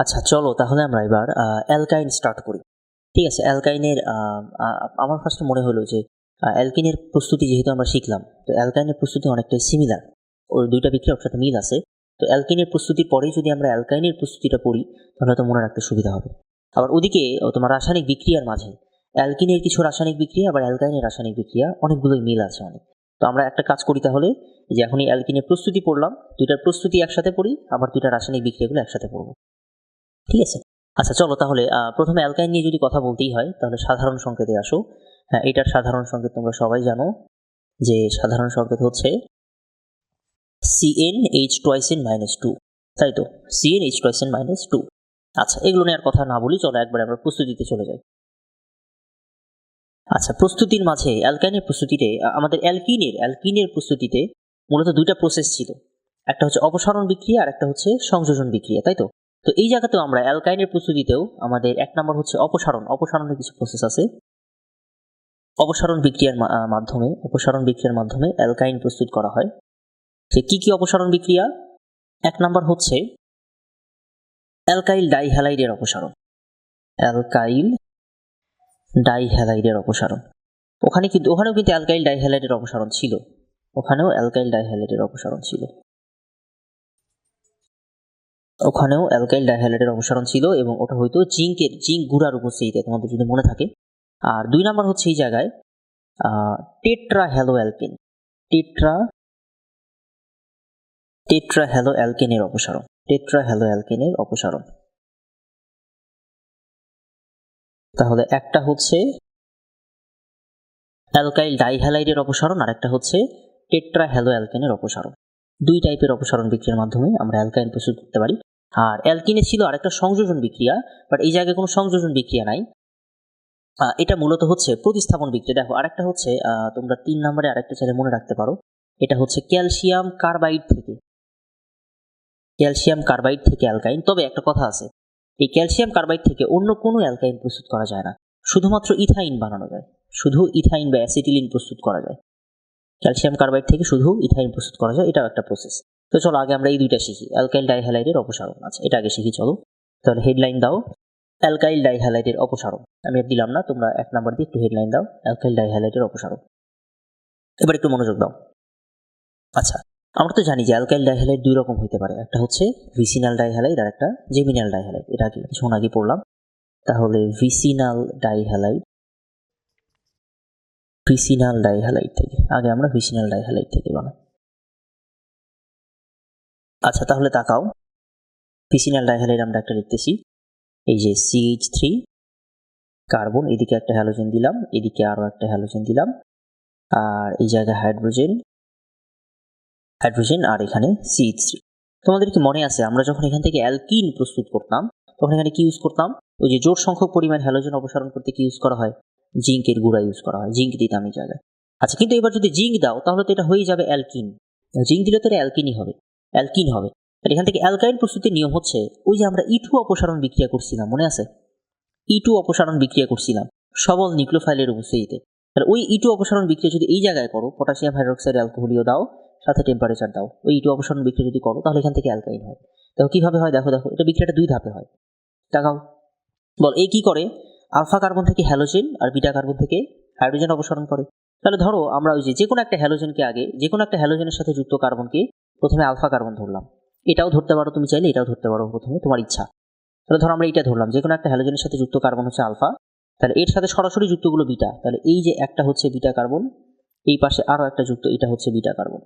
আচ্ছা চলো তাহলে আমরা এবার অ্যালকাইন স্টার্ট করি। ঠিক আছে অ্যালকাইনের আমার ফার্স্টে মনে হলো যে অ্যালকিনের প্রস্তুতি যেহেতু আমরা শিখলাম, তো অ্যালকাইনের প্রস্তুতি অনেকটাই সিমিলার ওই দুইটা বিক্রিয়া ওর সাথে মিল আছে। তো অ্যালকিনের প্রস্তুতির পরেই যদি আমরা অ্যালকাইনের প্রস্তুতিটা পড়ি, তাহলে তো মনে রাখতে সুবিধা হবে। আবার ওদিকে তোমার রাসায়নিক বিক্রিয়ার মাঝে অ্যালকিনের কিছু রাসায়নিক বিক্রিয়া, আবার অ্যালকাইনের রাসায়নিক বিক্রিয়া, অনেকগুলোই মিল আছে অনেক। তো আমরা একটা কাজ করি তাহলে, যে এখনই অ্যালকিনের প্রস্তুতি পড়লাম, দুইটার প্রস্তুতি একসাথে পড়ি, আবার দুইটা রাসায়নিক বিক্রিয়াগুলো একসাথে পড়ব। ঠিক আছে? আচ্ছা চলো তাহলে প্রথমে অ্যালকাইন নিয়ে যদি কথা বলতেই হয়, তাহলে সাধারণ সংকেতে আসো। হ্যাঁ এটার সাধারণ সংকেত তোমরা সবাই জানো, যে সাধারণ সংকেত হচ্ছে C N H twice n minus two তাই তো? C N H twice n minus two আচ্ছা এগুলো নিয়ে আর কথা না বলি, চলো একবার আমরা প্রস্তুতিতে চলে যাই। আচ্ছা প্রস্তুতির মাঝে, অ্যালকাইনের প্রস্তুতিতে আমাদের অ্যালকিনের অ্যালকিনের প্রস্তুতিতে মূলত দুইটা প্রসেস ছিল। একটা হচ্ছে অপসারণ বিক্রিয়া, আর একটা হচ্ছে সংযোজন বিক্রিয়া, তাই তো? তো এই জায়গাতেও আমরা অ্যালকাইনের প্রস্তুতিতেও আমাদের এক নম্বর হচ্ছে অপসারণ। অপসারণের কিছু প্রসেস আছে। অপসারণ বিক্রিয়ার মাধ্যমে, অপসারণ বিক্রিয়ার মাধ্যমে অ্যালকাইন প্রস্তুত করা হয়। সে কি কি অপসারণ বিক্রিয়া? এক নম্বর হচ্ছে অ্যালকাইল ডাইহ্যালাইডের অপসারণ। অ্যালকাইল ডাইহ্যালাইডের অপসারণ। ওখানে কিন্তু, ওখানেও কিন্তু অ্যালকাইল ডাইহ্যালাইডের অপসারণ ছিল। ওখানেও অ্যালকাইল ডাইহ্যালাইডের অপসারণ ছিল। ওখানেও অ্যালকাইল ডাইহ্যালাইডের অপসারণ ছিল এবং ওটা হয়তো জিঙ্কের, জিঙ্ক গুড়ার উপস্থিতিতে তোমাদের যদি মনে থাকে। আর দুই নাম্বার হচ্ছে এই জায়গায় tetra halo alkane tetra tetra halo অ্যালকেনের অপসারণ। টেট্রা হ্যালো অ্যালকেনের অপসারণ। তাহলে একটা হচ্ছে অ্যালকাইল ডাইহ্যালাইডের অপসারণ আর একটা হচ্ছে টেট্রা হ্যালো অ্যালকেনের অপসারণ। দুই টাইপের অপসারণ বিক্রিয়ার মাধ্যমে আমরা অ্যালকাইন প্রস্তুত করতে পারি। আর অ্যালকিনে ছিল আরেকটা সংযোজন বিক্রিয়া বাট এই জায়গায় কোনো সংযোজন বিক্রিয়া নাই। এটা মূলত হচ্ছে প্রতিস্থাপন বিক্রিয়া। দেখো, আরেকটা হচ্ছে তোমরা তিন নম্বরে আরেকটা চাইলে মনে রাখতে পারো। এটা হচ্ছে ক্যালসিয়াম কার্বাইড থেকে। ক্যালসিয়াম কার্বাইড থেকে অ্যালকাইন তবে একটা কথা আছে, এই ক্যালসিয়াম কার্বাইড থেকে অন্য কোনো অ্যালকাইন প্রস্তুত করা যায় না। শুধুমাত্র ইথাইন বানানো যায়। শুধু ইথাইন বা অ্যাসিটিলিন প্রস্তুত করা যায়। ক্যালসিয়াম কার্বাইড থেকে শুধু ইথাইন প্রস্তুত করা যায়। এটাও একটা প্রসেস তো চলো, আগে আমরা এই দুইটা শিখি। অ্যালকাইল ডাইহ্যালাইডের অপসারণ। আচ্ছা এটা আগে শিখি, চলো। তাহলে হেডলাইন দাও। অ্যালকাইল ডাইহ্যালাইডের অপসারণ। আমি দিলাম না, তোমরা এক নাম্বার দিয়ে একটু হেডলাইন দাও। অ্যালকাইল ডাইহ্যালাইডের অপসারণ। এবার একটু মনোযোগ দাও। আচ্ছা আমরা তো জানি যে অ্যালকাইল ডাইহ্যালাইড দুই রকম হতে পারে। একটা হচ্ছে ভিসিনাল ডাইহ্যালাইড আর একটা জেমিনাল ডাইহ্যালাইড এটা আগে কিছুক্ষণ আগে পড়লাম। তাহলে ভিসিনাল ডাইহ্যালাইড ভিসিনাল ডাইহ্যালাইড থেকে। আগে আমরা ভিসিনাল ডাইহ্যালাইড থেকে বানাই। আচ্ছা তাহলে তাকাও। ভিসিনাল ডাইহ্যালাইড আমরা একটা লিখতেছি। এই যে সিএইচ থ্রি কার্বন এদিকে একটা হ্যালোজেন দিলাম, এদিকে আরও একটা হ্যালোজেন দিলাম। আর এই জায়গায় হাইড্রোজেন হাইড্রোজেন আর এখানে সিএইচ থ্রি তোমাদের কি মনে আছে, আমরা যখন এখান থেকে অ্যালকিন প্রস্তুত করতাম, তখন এখানে কি ইউজ করতাম? ওই যে জোর সংখ্যক পরিমাণ হ্যালোজেন অপসারণ করতে কি ইউজ করা হয়? জিঙ্কের গুঁড়া ইউজ করা হয়। জিঙ্ক দিতাম এই জায়গায়। আচ্ছা কিন্তু এবার যদি জিঙ্ক দাও, তাহলে তো এটা হয়ে যাবে অ্যালকিন জিঙ্ক দিলে তো এটা অ্যালকিনই হবে। অ্যালকিন হবে। আর এখান থেকে অ্যালকাইন প্রস্তুতির নিয়ম হচ্ছে, ওই যে আমরা ইটু অপসারণ বিক্রিয়া করছিলাম, মনে আছে? ইটু অপসারণ বিক্রিয়া করছিলাম, সবল নিউক্লিওফাইলের উপস্থিতিতে। তাহলে ওই ইটু অপসারণ বিক্রিয়া যদি এই জায়গায় করো, পটাশিয়াম হাইড্রোক্সাইড অ্যালকোহলিও দাও, সাথে টেম্পারেচার দাও, ওই ইটু অপসারণ বিক্রিয়া যদি করো, তাহলে এখান থেকে অ্যালকাইন হয়। দেখো কীভাবে হয়, দেখো দেখো, এটা বিক্রিয়াটা দুই ধাপে হয়। দেখাও বল এই কি করে? আলফা কার্বন থেকে হ্যালোজেন আর বিটা কার্বন থেকে হাইড্রোজেন অপসারণ করে। তাহলে ধরো, আমরা ওই যে যে কোনো একটা হ্যালোজেনকে আগে যে কোনো একটা হ্যালোজেনের সাথে যুক্ত কার্বনকে প্রথমে আলফা কার্বন ধরলাম। এটাও ধরতে পারো তুমি চাইলে, এটাও ধরতে পারো প্রথমে, তোমার ইচ্ছা। তাহলে ধরো আমরা এটা ধরলাম যে কোনো একটা হ্যালোজেনের সাথে যুক্ত কার্বন হচ্ছে আলফা। তাহলে এর সাথে সরাসরি যুক্তগুলো বিটা। তাহলে এই যে একটা হচ্ছে বিটা কার্বন, এই পাশে আরও একটা যুক্ত, এটা হচ্ছে বিটা কার্বন।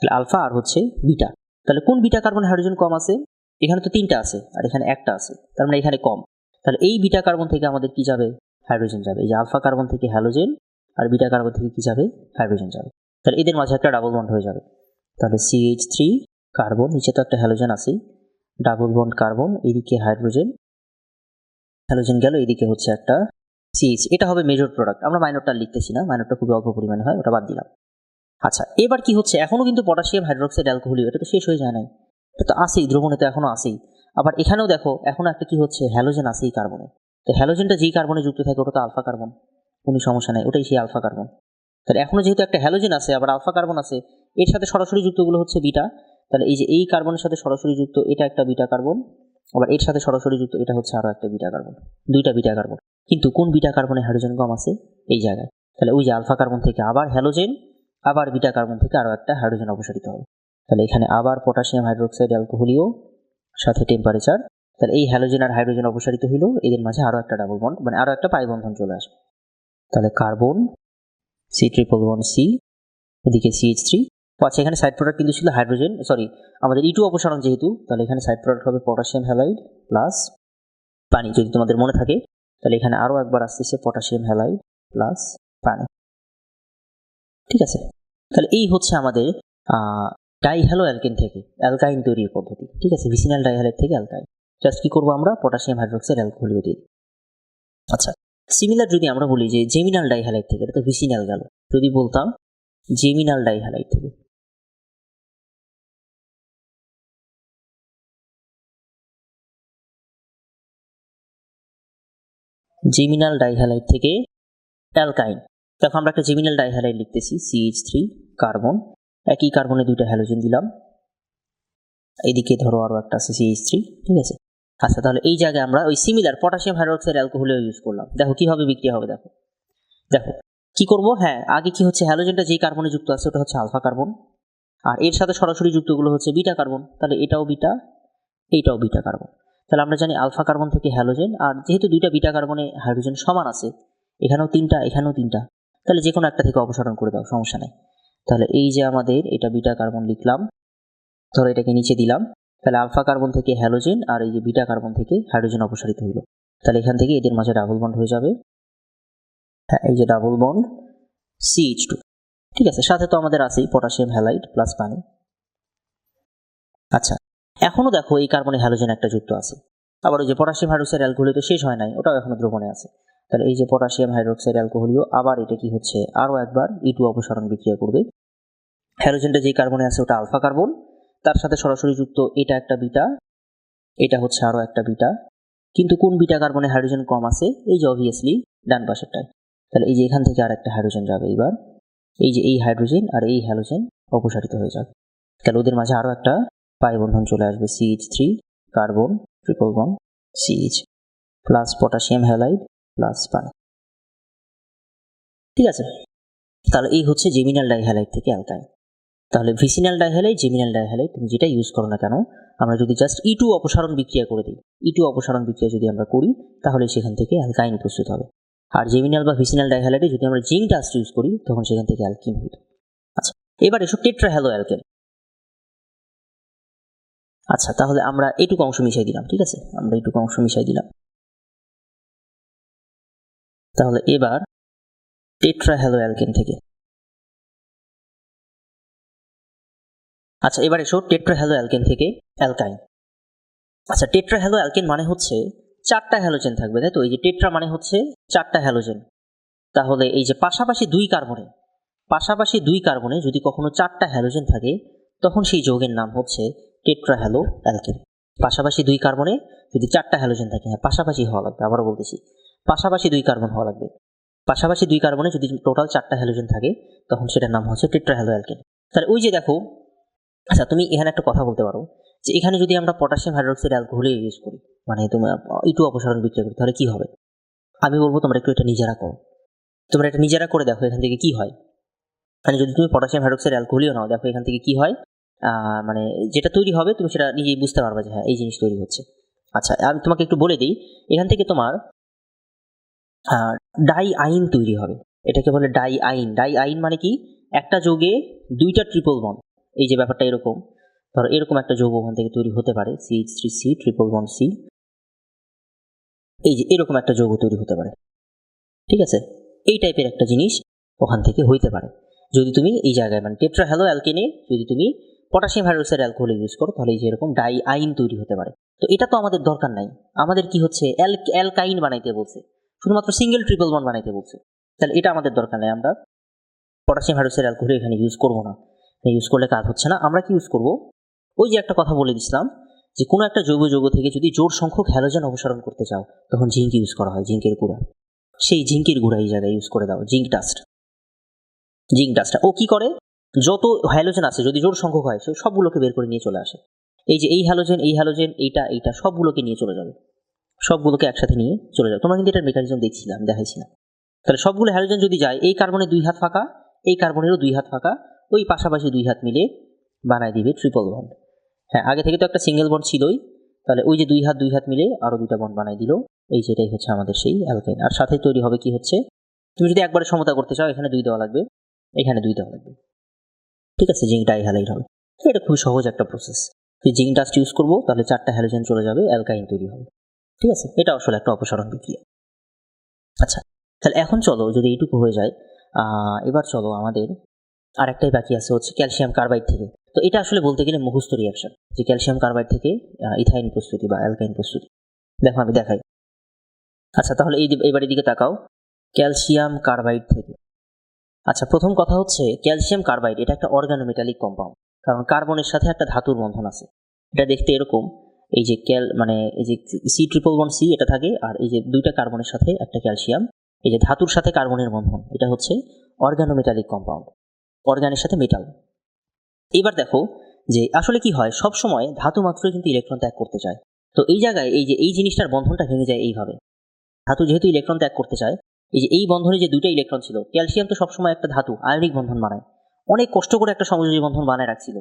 তাহলে আলফা আর হচ্ছে বিটা। তাহলে কোন বিটা কার্বন হাইড্রোজেন কম আছে? এখানে তো তিনটা আছে, আর এখানে একটা আছে। তার মানে এখানে কম। তাহলে এই বিটা কার্বন থেকে আমাদের কি যাবে? হাইড্রোজেন যাবে। এই যে আলফা কার্বন থেকে হ্যালোজেন আর বিটা কার্বন থেকে কি যাবে? হাইড্রোজেন যাবে। তাহলে এদের মাঝে একটা ডাবল বন্ড হয়ে যাবে। তাহলে সিএইচ থ্রি কার্বন নিচে তো একটা হ্যালোজেন আছেই। ডাবল বন্ড কার্বন এদিকে হাইড্রোজেন হ্যালোজেন গেল, এদিকে হচ্ছে একটা সিএইচ এটা হবে মেজর প্রোডাক্ট আমরা মাইনরটা লিখতেছি না মাইনরটা খুবই অল্প পরিমাণে হয়, ওটা বাদ দিলাম। আচ্ছা এবার কি হচ্ছে? এখনও কিন্তু পটাশিয়াম হাইড্রোক্সাইড অ্যালকোহলিও এটা তো শেষ হয়ে যায় নাই। এটা তো আসেই দ্রবণে তো এখনও আসেই আবার এখানেও দেখো, এখনও একটা কি হচ্ছে? হ্যালোজেন আসেই কার্বনে তো হ্যালোজেনটা যেই কার্বনে যুক্ত থাকে, ওটা তো আলফা কার্বন কোনো সমস্যা নেই, ওটাই সেই আলফা কার্বন তাহলে এখনও যেহেতু একটা হ্যালোজেন আছে, আবার আলফা কার্বন আছে এর সাথে সরাসরি যুক্তগুলো হচ্ছে বিটা। তাহলে এই যে এই কার্বনের সাথে সরাসরি যুক্ত, এটা একটা বিটা কার্বন, আবার এর সাথে সরাসরি যুক্ত, এটা হচ্ছে আরও একটা বিটা কার্বন, দুইটা বিটা কার্বন। কিন্তু কোন বিটা কার্বনে হাইড্রোজেন কম আছে? এই জায়গায়। তাহলে ওই যে আলফা কার্বন থেকে আবার হ্যালোজেন আবার বিটা কার্বন থেকে আরও একটা হাইড্রোজেন অপসারিত হবে। তাহলে এখানে আবার পটাশিয়াম হাইড্রোক্সাইড অ্যালকোহলিও সাথে টেম্পারেচার তাহলে এই হ্যালোজেন আর হাইড্রোজেন অপসারিত হইল, এদের মাঝে আরও একটা ডাবল বন্ড মানে আরও একটা পাই বন্ধন চলে আসবে। তাহলে carbon C triple one C এদিকে সিএইচ থ্রি আচ্ছা এখানে সাইড প্রোডাক্ট কিন্তু ছিল হাইড্রোজেন সরি আমাদের ইটু অপসারণ যেহেতু, তাহলে এখানে সাইড প্রোডাক্ট হবে পটাশিয়াম হ্যালাইড প্লাস পানি, যদি তোমাদের মনে থাকে, তাহলে এখানে আরও একবার আসতেছে পটাশিয়াম হ্যালাইড প্লাস পানি। ঠিক আছে? তাহলে এই হচ্ছে আমাদের ডাইহ্যালো অ্যালকেন থেকে অ্যালকাইন তৈরির পদ্ধতি। ঠিক আছে? ভিসিনাল ডাইহ্যালেট থেকে অ্যালকাইন জাস্ট কি করব আমরা? পটাশিয়াম হাইড্রোক্সাইড অ্যালকোহলিও দিই আচ্ছা সিমিলার যদি আমরা বলি যে জেমিনাল ডাইহ্যালাইট থেকে, এটা তো ভিসিনাল গেল। যদি বলতাম জেমিনাল ডাইহ্যালাইট থেকে। জেমিনাল ডাইহ্যালাইট থেকে অ্যালকাইন দেখো, আমরা একটা জেমিনাল ডাইহ্যালাইট লিখতেছি সিএইচ থ্রি কার্বন একই কার্বনে দুইটা হ্যালোজেন দিলাম। এদিকে ধরো আরও একটা আছে সিএইচ থ্রি ঠিক আছে? আচ্ছা তাহলে এই জায়গায় আমরা ওই সিমিলার পটাশিয়াম হাইড্রোক্সাইড অ্যালকোহলও ইউজ করলাম। দেখো, কীভাবে বিক্রিয়া হবে, দেখো। দেখো, কি করব? হ্যাঁ আগে কি হচ্ছে হ্যালোজেনটা যেই কার্বনে যুক্ত আছে, ওটা হচ্ছে আলফা কার্বন আর এর সাথে সরাসরি যুক্তগুলো হচ্ছে বিটা কার্বন তাহলে এটাও বিটা এইটাও বিটা কার্বন তাহলে আমরা জানি আলফা কার্বন থেকে হ্যালোজেন, আর যেহেতু দুইটা বিটা কার্বনে হাইড্রোজেন সমান আছে, এখানেও তিনটা এখানেও তিনটা, তাহলে যে কোনো একটা থেকে অপসারণ করে দাও, সমস্যা নেই। তাহলে এই যে আমাদের এটা বিটা কার্বন লিখলাম, ধরো এটাকে নিচে দিলাম, তাহলে আলফা কার্বন থেকে হ্যালোজেন আর এই যে বিটা কার্বন থেকে হাইড্রোজেন অপসারিত হইল। তাহলে এখান থেকে এদের মাঝে ডাবল বন্ড হয়ে যাবে। হ্যাঁ এই যে ডাবল বন্ড সিএইচ টু ঠিক আছে, সাথে তো আমাদের আছেই পটাশিয়াম হ্যালাইড প্লাস পানি। আচ্ছা। এখনও দেখো এই কার্বনে হ্যালোজেন একটা যুক্ত আছে। আবার ওই যে পটাশিয়াম হাইড্রোক্সাইড অ্যালকোহলি তো শেষ হয় নাই, ওটাও এখনও দ্রবণে আছে। তাহলে এই যে পটাশিয়াম হাইড্রোক্সাইড অ্যালকোহলিও আবার এটা কি হচ্ছে, আরও একবার ই টু অপসারণ বিক্রিয়া করবে। হ্যালোজেনটা যে কার্বনে আছে ওটা আলফা কার্বন তার সাথে সরাসরি যুক্ত এটা একটা বিটা এটা হচ্ছে আরও একটা বিটা কিন্তু কোন বিটা কার্বনে হাইড্রোজেন কম আছে, এই যে অবভিয়াসলি ডান পাশেরটায়। তাহলে এই যে এখান থেকে আর একটা হাইড্রোজেন যাবে এইবার। এই যে এই হাইড্রোজেন আর এই হ্যালোজেন অপসারিত হয়ে যাবে। তাহলে ওদের মাঝে আরও একটা পাই বন্ধন চলে আসবে C H three carbon triple bond C H plus potassium halide plus পানি। ঠিক আছে? তাহলে এই হচ্ছে জেমিনাল ডাইহ্যালাইড থেকে অ্যালকাইন তাহলে ভিসিনাল ডাইহ্যালাইড জেমিনাল ডাইহ্যালাইড তুমি যেটা ইউজ করো না কেন, আমরা যদি জাস্ট ই টু অপসারণ বিক্রিয়া করে দিই। ই টু অপসারণ বিক্রিয়া যদি আমরা করি, তাহলে সেখান থেকে অ্যালকাইন প্রস্তুত হবে। আর জেমিনাল বা ভিসিনাল ডাইহ্যালাইডে যদি আমরা জিঙ্ক ডাস্ট ইউজ করি, তখন সেখান থেকে অ্যালকিন হইত আচ্ছা এবার এসব টেট্রা হ্যালো অ্যালকেন আচ্ছা তাহলে আমরা এইটুকু অংশ মিশাই দিলাম, ঠিক আছে? আমরা এইটুকু অংশ মিশাই দিলাম। তাহলে এবার টেট্রা হ্যালো অ্যালকেন থেকে। আচ্ছা এবার এসো টেট্রা হ্যালো অ্যালকেন থেকে অ্যালকাইন। আচ্ছা টেট্রা হ্যালো অ্যালকেন মানে হচ্ছে চারটা হ্যালোজেন থাকবে, তাই তো? এই যে টেট্রা মানে হচ্ছে চারটা হ্যালোজেন। তাহলে এই যে পাশাপাশি দুই কার্বনে, পাশাপাশি দুই কার্বনে যদি কখনো চারটা হ্যালোজেন থাকে, তখন সেই যৌগের নাম হচ্ছে টেট্রা হ্যালো অ্যালকেন। পাশাপাশি দুই কার্বনে যদি চারটা হ্যালোজেন থাকে হ্যাঁ পাশাপাশি হওয়া লাগবে, আবারও বলতেছি। পাশাপাশি দুই কার্বন হওয়া লাগবে। পাশাপাশি দুই কার্বনে যদি টোটাল চারটা হ্যালোজেন থাকে, তখন সেটার নাম হচ্ছে টেট্রা হ্যালো অ্যালকেন। তাহলে ওই যে দেখো আচ্ছা তুমি এখানে একটা কথা বলতে পারো, যে এখানে যদি আমরা পটাশিয়াম হাইড্রোক্সাইড অ্যালকোহলে ইউজ করি মানে তোমার ইটু অপসারণ বিক্রিয়া করি, তাহলে কী হবে? আমি বলব তোমরা একটু এটা নিজেরা করো। তোমরা এটা নিজেরা করে দেখো এখান থেকে কী হয়। মানে যদি তুমি পটাশিয়াম হাইড্রোক্সাইড অ্যালকোহলিও নাও, দেখো এখান থেকে কী হয়? মানে যেটা তৈরি হবে, তুমি সেটা নিজেই বুঝতে পারবে যে হ্যাঁ এই জিনিস তৈরি হচ্ছে। আচ্ছা আমি তোমাকে একটু বলে দিই, এখান থেকে তোমার ডাই আইন তৈরি হবে। এটাকে বলে ডাই আইন। ডাই আইন মানে কি? একটা যোগে দুইটা ট্রিপল বন এই যে ব্যাপারটা এরকম, ধরো এরকম একটা যৌগ ওখান থেকে তৈরি হতে পারে C three C triple bond C এই যে এরকম একটা যৌগ তৈরি হতে পারে। ঠিক আছে? এই টাইপের একটা জিনিস ওখান থেকে হইতে পারে। যদি তুমি এই জায়গায় মানে টেট্রা হ্যালো অ্যালকেনে যদি তুমি পটাশিয়াম হাইড্রোক্সাইড অ্যালকোহল ইউজ করো, তাহলে এই যে এরকম ডাই, আইন তৈরি হতে পারে। তো এটা তো আমাদের দরকার নাই। আমাদের কি হচ্ছে? অ্যাল, অ্যালকাইন বানাইতে বলছে। শুধুমাত্র সিঙ্গেল ট্রিপল বন বানাইতে বলছে। তাহলে এটা আমাদের দরকার নেই। আমরা পটাশিয়াম হাইড্রোক্সাইড অ্যালকোহল এখানে ইউজ করব না। ইউজ করলে কাজ হচ্ছে না। আমরা কি ইউজ করব? ওই যে একটা কথা বলে দিছিলাম, যে কোনো একটা জৈব যৌগ থেকে যদি জোর সংখ্যক হ্যালোজেন অপসারণ করতে চাও, তখন জিঙ্ক ইউজ করা হয় জিঙ্কের গুঁড়া। সেই জিঙ্কের গুঁড়া এই জায়গায় ইউজ করে দাও জিঙ্ক ডাস্ট জিঙ্ক ডাস্টটা ও কি করে? যত হ্যালোজেন আছে, যদি জোর সংখ্যক হয়, সে সবগুলোকে বের করে নিয়ে চলে আসে। এই যে এই হ্যালোজেন এই হ্যালোজেন এইটা এইটা, সবগুলোকে নিয়ে চলে যাবে। সবগুলোকে একসাথে নিয়ে চলে যাবে। তোমরা কিন্তু এটার মেকানিজম দেখছিলাম, দেখাইছিলাম। তাহলে সবগুলো হ্যালোজেন যদি যায়, এই কার্বনের দুই হাত ফাঁকা, এই কার্বনেরও দুই হাত ফাঁকা, ওই পাশাপাশি দুই হাত মিলে বানায় দিবে ট্রিপল বন্ড হ্যাঁ আগে থেকে তো একটা সিঙ্গেল বন্ড ছিলই। তাহলে ওই যে দুই হাত দুই হাত মিলে আরও দুইটা বন্ড বানাই দিল। এই যেটাই হচ্ছে আমাদের সেই অ্যালকাইন আর সাথে তৈরি হবে কি হচ্ছে? তুমি যদি একবারে সমতা করতে চাও, এখানে দুই দেওয়া লাগবে। এখানে দুই দেওয়া লাগবে। ঠিক আছে জিঙ্ক ডাই হ্যালাইড হবে। এটা খুব সহজ একটা প্রসেস যদি জিঙ্ক ডাস্ট ইউজ করব, তাহলে চারটা হ্যালোজেন চলে যাবে অ্যালকাইন তৈরি হবে। ঠিক আছে? এটা আসলে একটা অপসারণ বিক্রিয়া। আচ্ছা তাহলে এখন চলো, যদি এইটুকু হয়ে যায় এবার চলো আমাদের আরেকটাই বাকি আছে হচ্ছে ক্যালসিয়াম কার্বাইড থেকে। তো এটা আসলে বলতে গেলে মুখস্থ রিয়াকশন যে ক্যালসিয়াম কার্বাইড থেকে ইথাইন প্রস্তুতি বা অ্যালকাইন প্রস্তুতি। দেখো আমি দেখাই। আচ্ছা তাহলে এই এবার এদিকে তাকাও। ক্যালসিয়াম কার্বাইড থেকে। আচ্ছা প্রথম কথা হচ্ছে ক্যালসিয়াম কার্বাইড, এটা একটা অর্গানোমেটালিক কম্পাউন্ড কারণ কার্বনের সাথে একটা ধাতুর বন্ধন আছে। এটা দেখতে এরকম, এই যে ক্যাল মানে এই যে সি ট্রিপল ওয়ান সি এটা থাকে, আর এই যে দুইটা কার্বনের সাথে একটা ক্যালসিয়াম, এই যে ধাতুর সাথে কার্বনের বন্ধন, এটা হচ্ছে অর্গানোমেটালিক কম্পাউন্ড অর্গানের সাথে মেটাল এবার দেখো যে আসলে কি হয় সব সময় ধাতু মাত্রই কিন্তু ইলেকট্রন ত্যাগ করতে চায়। তো এই জায়গায় এই যে এই জিনিসটার বন্ধনটা ভেঙে যায় এইভাবে। ধাতু যেহেতু ইলেকট্রন ত্যাগ করতে চায় এই যে এই বন্ধনে যে দুইটা ইলেকট্রন ছিল ক্যালসিয়াম তো সবসময় একটা ধাতু আয়নিক বন্ধন বানায়। অনেক কষ্ট করে একটা সমযোজী বন্ধন বানায় রাখছিল।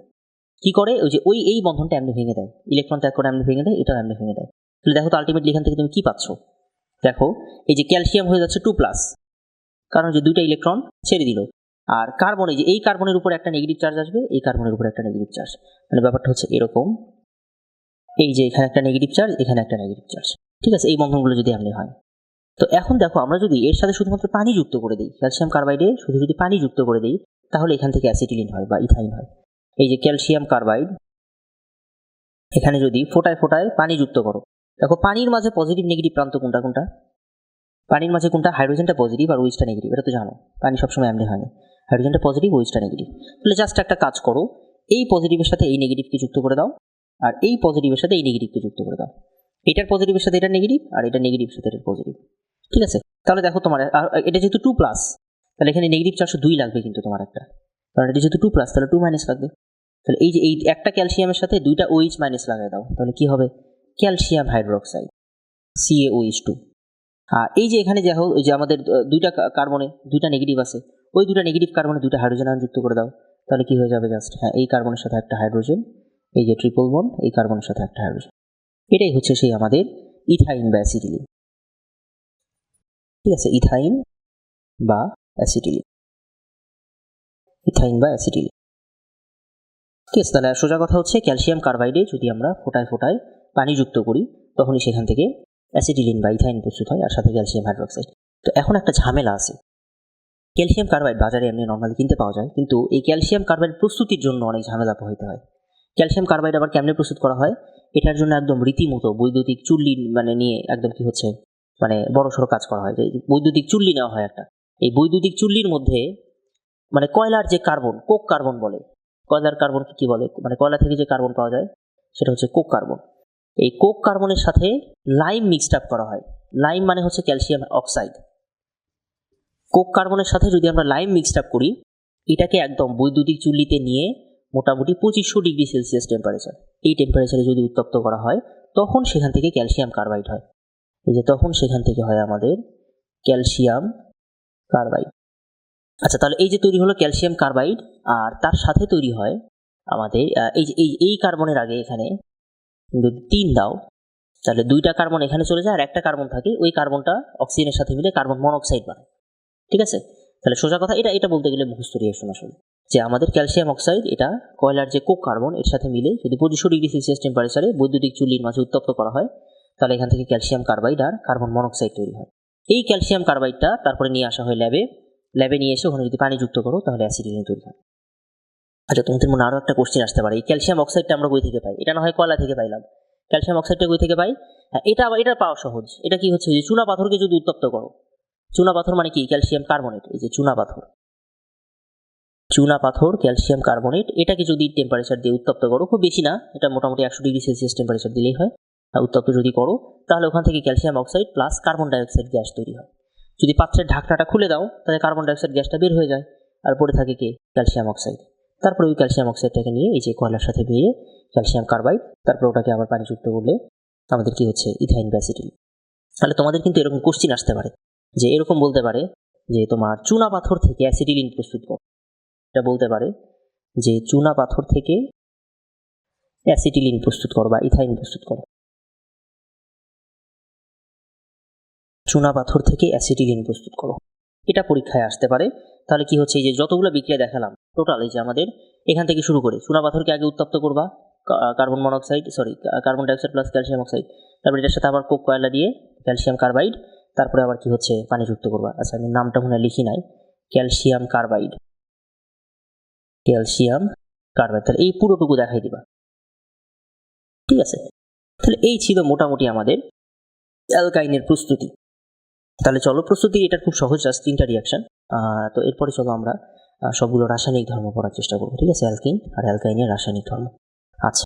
কি করে? ওই যে ওই, এই বন্ধনটা এমনি ভেঙে দেয়। ইলেকট্রন ত্যাগ করে এমনি ভেঙে দেয় এটা এমনি ভেঙে দেয়। তাহলে দেখো তো আলটিমেটলি এখান থেকে তুমি কি পাচ্ছ? দেখো, এই যে ক্যালসিয়াম হয়ে যাচ্ছে টু প্লাস কারণ যে দুইটা ইলেকট্রন ছেড়ে দিল। আর কার্বনে যে এই কার্বনের উপর একটা নেগেটিভ চার্জ আসবে, এই কার্বনের উপর একটা নেগেটিভ চার্জ মানে ব্যাপারটা হচ্ছে এরকম। এই যে এখানে একটা নেগেটিভ চার্জ এখানে একটা নেগেটিভ চার্জ ঠিক আছে? এই বন্ধনগুলো যদি এমনি হয়। তো এখন দেখো, আমরা যদি এর সাথে শুধুমাত্র পানি যুক্ত করে দিই ক্যালসিয়াম কার্বাইডে শুধু যদি পানি যুক্ত করে দিই, তাহলে এখান থেকে অ্যাসিটিলিন হয় বা ইথাইন হয়। এই যে ক্যালসিয়াম কার্বাইড এখানে যদি ফোটায় ফোটায় পানি যুক্ত করো। দেখো, পানির মাঝে পজিটিভ নেগেটিভ প্রান্ত কোনটা কোনটা? পানির মাঝে কোনটা? হাইড্রোজেনটা পজিটিভ আর ওইচটা নেগেটিভ এটা তো জানো। পানি সবসময় এমনি হয় না। হাইড্রোজেনটা পজিটিভ ওইচটা নেগেটিভ তাহলে জাস্ট একটা কাজ করো, এই পজিটিভের সাথে এই নেগেটিভকে যুক্ত করে দাও, আর এই পজিটিভের সাথে এই নেগেটিভকে যুক্ত করে দাও। এটার পজিটিভের সাথে এটা নেগেটিভ আর এটা নেগেটিভের সাথে এটা পজিটিভ ঠিক আছে? তাহলে দেখো তোমার এটা যেহেতু টু প্লাস তাহলে এখানে নেগেটিভ চারশো দুই লাগবে কিন্তু তোমার একটা। কারণ এটা যেহেতু টু প্লাস তাহলে টু মাইনাস লাগবে। তাহলে এই যে এই একটা ক্যালসিয়ামের সাথে দুইটা ওইচ মাইনাস লাগাই দাও, তাহলে কি হবে? Calcium hydroxide C A O H two আর এই যে এখানে যা হোক এই যে আমাদের দুইটা কার্বনে দুইটা নেগেটিভ আছে, ওই দুইটা নেগেটিভ কার্বনে দুইটা হাইড্রোজেন আয়ন যুক্ত করে দাও। তাহলে কি হয়ে যাবে জাস্ট হ্যাঁ এই কার্বনের সাথে একটা হাইড্রোজেন এই যে ট্রিপল বন এই কার্বনের সাথে একটা হাইড্রোজেন এটাই হচ্ছে সেই আমাদের ইথাইন বা অ্যাসিটিলিন ঠিক আছে, ইথাইন বা অ্যাসিটিলিন। ইথাইন বা অ্যাসিটিলিন। ঠিক আছে, তাহলে সোজা কথা হচ্ছে ক্যালসিয়াম কার্বাইডে যদি আমরা ফোটায় ফোটায় পানি যুক্ত করি, তখনই সেখান থেকে অ্যাসিটিলিন বা ইথাইন প্রস্তুত হয়, আর সাথে ক্যালসিয়াম হাইড্রোক্সাইড। তো এখন একটা ঝামেলা আছে। ক্যালসিয়াম কার্বাইড বাজারে এমনি নর্মালি কিনতে পাওয়া যায়, কিন্তু এই ক্যালসিয়াম কার্বাইড প্রস্তুতির জন্য অনেক ঝামেলা পোহাইতে হয়। ক্যালসিয়াম কার্বাইড আবার কেমনে প্রস্তুত করা হয়? এটার জন্য একদম রীতিমতো বৈদ্যুতিক চুল্লি মানে নিয়ে একদম কি হচ্ছে মানে বড় সড়ো কাজ করা হয় যে বৈদ্যুতিক চুল্লি নেওয়া হয় একটা। এই বৈদ্যুতিক চুল্লির মধ্যে মানে কয়লার যে কার্বন, কোক কার্বন বলে, কয়লার কার্বন কি বলে? মানে কয়লা থেকে যে কার্বন পাওয়া যায়, সেটা হচ্ছে কোক কার্বন। এই কোক কার্বনের সাথে লাইম মিক্সড আপ করা হয়। লাইম মানে হচ্ছে ক্যালসিয়াম অক্সাইড। কোক কার্বনের সাথে যদি আমরা লাইম মিক্সড আপ করি, এটাকে একদম বৈদ্যুতিক চুল্লিতে নিয়ে মোটামুটি পঁচিশশো ডিগ্রি সেলসিয়াস টেম্পারেচার এই টেম্পারেচারে যদি উত্তপ্ত করা হয়, তখন সেখান থেকে ক্যালসিয়াম কার্বাইড হয়। এই যে তখন সেখান থেকে হয় আমাদের ক্যালসিয়াম কার্বাইড। আচ্ছা তাহলে এই যে তৈরি হলো ক্যালসিয়াম কার্বাইড, আর তার সাথে তৈরি হয় আমাদের এই যে, এই এই কার্বনের আগে এখানে যদি তিন দাও। তাহলে দুইটা কার্বন এখানে চলে যায়, আর একটা কার্বন থাকে, ওই কার্বনটা অক্সিজেনের সাথে মিলে কার্বন মনোক্সাইড বানায়। ঠিক আছে? তাহলে সোজা কথা, এটা এটা বলতে গেলে মুখস্থ রিয়েকশন আসলে। যে আমাদের ক্যালসিয়াম অক্সাইড, এটা কয়লার যে কোক কার্বন এর সাথে মিলে যদি পঁচিশশো ডিগ্রি সেলসিয়াস টেম্পারেচারে বৈদ্যুতিক চুল্লির মাঝে উত্তপ্ত করা হয় তাহলে এখান থেকে ক্যালসিয়াম কার্বাইড আর কার্বন মনোক্সাইড তৈরি হয়। এই ক্যালসিয়াম কার্বাইডটা তারপরে নিয়ে আসা হয় ল্যাবে ল্যাবে নিয়ে এসে ওখানে যদি পানি যুক্ত করো, তাহলে অ্যাসিডিলিন তৈরি হয়। আচ্ছা তোমাদের মনে আরও একটা কোশ্চেন আসতে পারে। এই ক্যালসিয়াম অক্সাইডটা আমরা কই থেকে পাই? এটা না হয় কয়লা থেকে পাইলাম। ক্যালসিয়াম অক্সাইডটা কই থেকে পাই? হ্যাঁ এটা আবার, এটা পাওয়া সহজ। এটা কি হচ্ছে? যে চুনা পাথরকে যদি উত্তপ্ত করো। চুনা পাথর মানে কি? ক্যালসিয়াম কার্বনেট এই যে চুনা পাথর। চুনা পাথর ক্যালসিয়াম কার্বনেট এটাকে যদি টেম্পারেচার দিয়ে উত্তপ্ত করো, খুব বেশি না। এটা মোটামুটি একশো ডিগ্রি সেলসিয়াস টেম্পারেচার দিলেই হয়। উত্তপ্ত যদি করো, তাহলে ওখান থেকে calcium oxide plus carbon dioxide gas তৈরি হয়। যদি পাত্রের ঢাকনাটা খুলে দাও, তাহলে কার্বন ডাইঅক্সাইড গ্যাসটা বের হয়ে যায়। আর পড়ে থাকে কে? ক্যালসিয়াম অক্সাইড তারপরে ওই ক্যালসিয়াম অক্সাইডটাকে নিয়ে এই যে কয়লার সাথে দিয়ে ক্যালসিয়াম কার্বাইড তারপর ওটাকে আবার পানিযুক্ত করলে আমাদের কি হচ্ছে? ইথাইন ব্যাসিটিল তাহলে তোমাদের কিন্তু এরকম কোশ্চিন আসতে পারে। যে এরকম বলতে পারে যে তোমার চুনা পাথর থেকে অ্যাসিটিলিন প্রস্তুত করো। এটা বলতে পারে যে চুনা পাথর থেকে অ্যাসিটিলিন প্রস্তুত করো বা ইথাইন প্রস্তুত করো। চুনা পাথর থেকে অ্যাসিটিলিন প্রস্তুত করো। এটা পরীক্ষায় আসতে পারে। তাহলে কি হচ্ছে? এই যে যতগুলো বিক্রিয়া দেখালাম টোটাল এই যে আমাদের, এখান থেকে শুরু করে, চুনা পাথরকে আগে উত্তপ্ত করবা carbon monoxide sorry carbon dioxide plus calcium oxide তারপরে এটার সাথে আবার কোক কয়লা দিয়ে ক্যালসিয়াম কার্বাইড তারপরে আবার কি হচ্ছে? পানি যুক্ত করবা। আচ্ছা আমি নামটা মনে লিখি নাই। ক্যালসিয়াম কার্বাইড ক্যালসিয়াম কার্বাইড তাহলে এই পুরোটুকু দেখাই দিবা। ঠিক আছে? তাহলে এই ছিল মোটামুটি আমাদের অ্যালকাইনের প্রস্তুতি। তাহলে চলো, প্রস্তুতি, এটা খুব সহজ জাস্ট তিনটা রিয়াকশন তো এরপরে চলো আমরা সবগুলো রাসায়নিক ধর্ম পড়ার চেষ্টা করব, ঠিক আছে, অ্যালকিন আর অ্যালকাইনের রাসায়নিক ধর্ম। আচ্ছা।